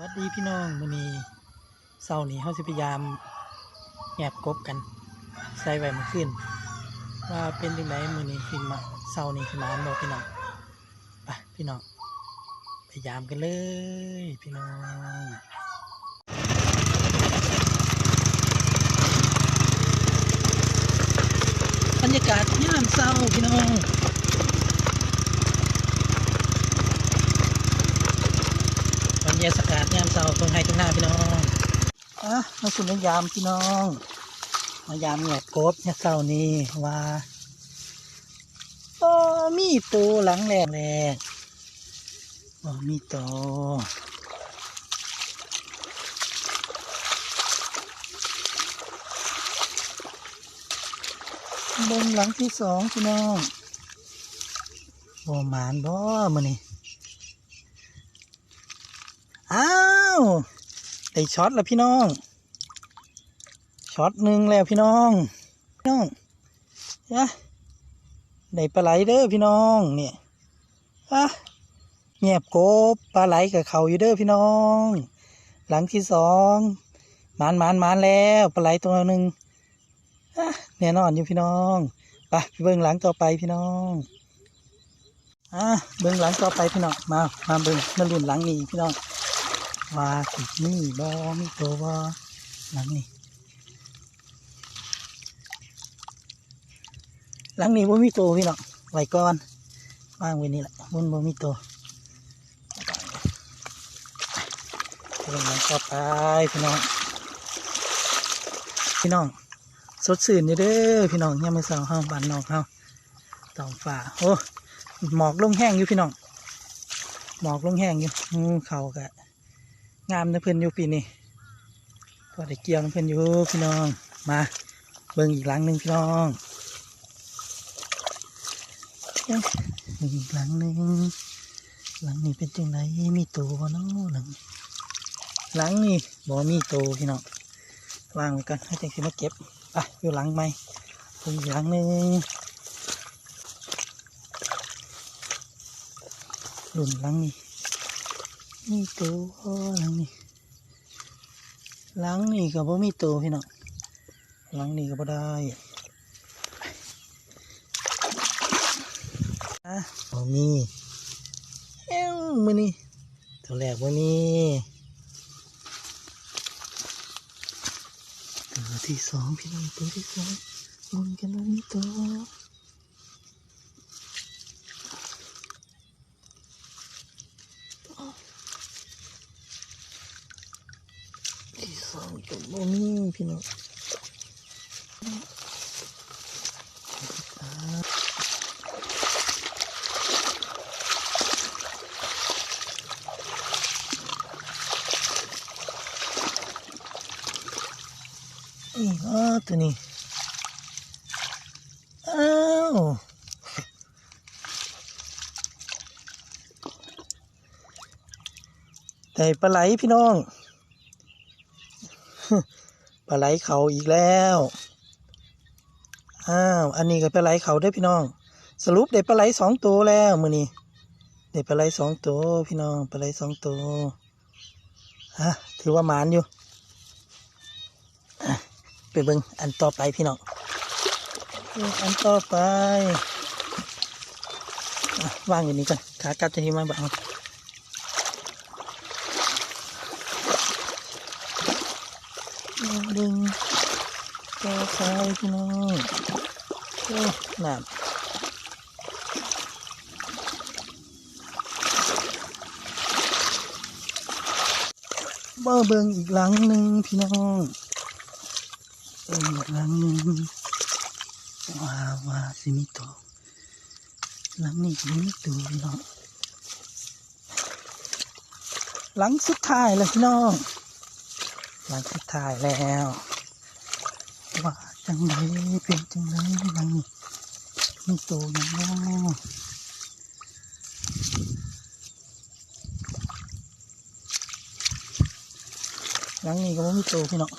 สวัสดีพี่น้องมื้อนี้เช้านี้เฮาสิพยายามแงบกบกัน ใส่ไว้เมื่อคืนว่าเป็นจังไดมื้อนี้สิมาเช้านี้สิมาบ่พี่น้องไปพี่น้องพยายามกันเลยพี่น้องบรรยากาศยามเช้าพี่น้อง รรยากาศยามเช้าตรงไห้ตรงหน้าพี่น้องอะมาสุนยามพี่น้อง มายามเงียบกบเนี่ยเช้านี้ว่าโอ้มีตัวหลังแรกแรกโอ้มีตัวบนหลังที่สองพี่น้องโอ้หมานบ่มือนี่ อ้าวได้ช็อตแล้วพี่น้องช็อตหนึ่งแล้วพี่น้องพี่น้องนะได้ปลาไหลเด้อพี่น้องเนี่ยอะเงียบโกบปลาไหลกับเขาอยู่เด้อพี่น้อง หลังที่สองมานมานมานแล้วปลาไหลตัวหนึ่งอะแน่นอนอยู่พี่น้องไปไปเบิ้งหลังต่อไปพี่น้องอะเบิ้งหลังต่อไปพี่น้องมามาเบิ้งมาลุ่นหลังนี้พี่น้อง ว่าสิมีบอมีตัวบอหลังนี้หลังนี้บ่มีตัวพี่น้องไว้ก่อนวางไว้นี่แหละมันบ่มีตัวเรื่องนั้นต่อไปพี่น้อง พี่น้อง สดสื่นอยู่เด้อพี่น้องยังไม่เศร้าเฮาบ้านนอกเฮาต่อฝ่าโอ้หมอกลงแห้งอยู่พี่น้องหมอกลงแห้งอยู่เขากะ งามนะเพื่อนอยู่ปีนี้ก็ได้เกี่ยวนะเพื่อนอยู่พี่น้อง มาเบิ่งอีกหลังหนึ่งพี่น้องเอ๊ะเบิ่งอีกหลังหนึ่งหลังนี้เป็นจังไรมีตัวบ่เนาะหลังหลังนี้บ่มีตัวพี่น้องวางไว้กันให้จังสิมาเก็บไปอยู่หลังไหมเบิ่งอีกหลังหนึ่งหลุนหลังนี้ มีตัวหลังนี้หลังนี่ก็บ่มีตัวพี่น้องหลังนี่ก็บ่ได้อะบ่มีเอ้ามือนี่ตัวแรกบ่มีตัวที่สองพี่น้องตัวที่สองมุนกันว่ามีตัวสอง ก็บ่มีพี่น้องอีอ๋อตัวนี้อ้าวแต่ปลาไหลพี่น้อง ปลาไหลเขาอีกแล้วอ้าวอันนี้ก็ปลาไหลเขาได้พี่น้อง สรุปได้ปลาไหลสองตัวแล้วมือนี้ได้ปลาไหลสองตัวพี่น้องปลาไหลสองตัวฮะถือว่าหมานอยู่ไปเบิ่งอันต่อไปพี่น้องอันต่อไปอ่างอยู่นี่ก่อนขากลับจะที่มาบ้าง ดึงต่อไปพี่น้องโอ้น้ำบ่เบิ่งอีกหลังหนึ่งพี่น้องเบิงอีกหลังหนึ่งว่าว่าสิมีตัวหลังนี้สิมีตัวพี่น้องหลังสุดท้ายเลยพี่น้อง หลังสุดท้ายแล้วว่าจังไรเป็นจังไรยังมีโตอย่างน้อหลังนี้ก็บ่มีโตพี่น้อง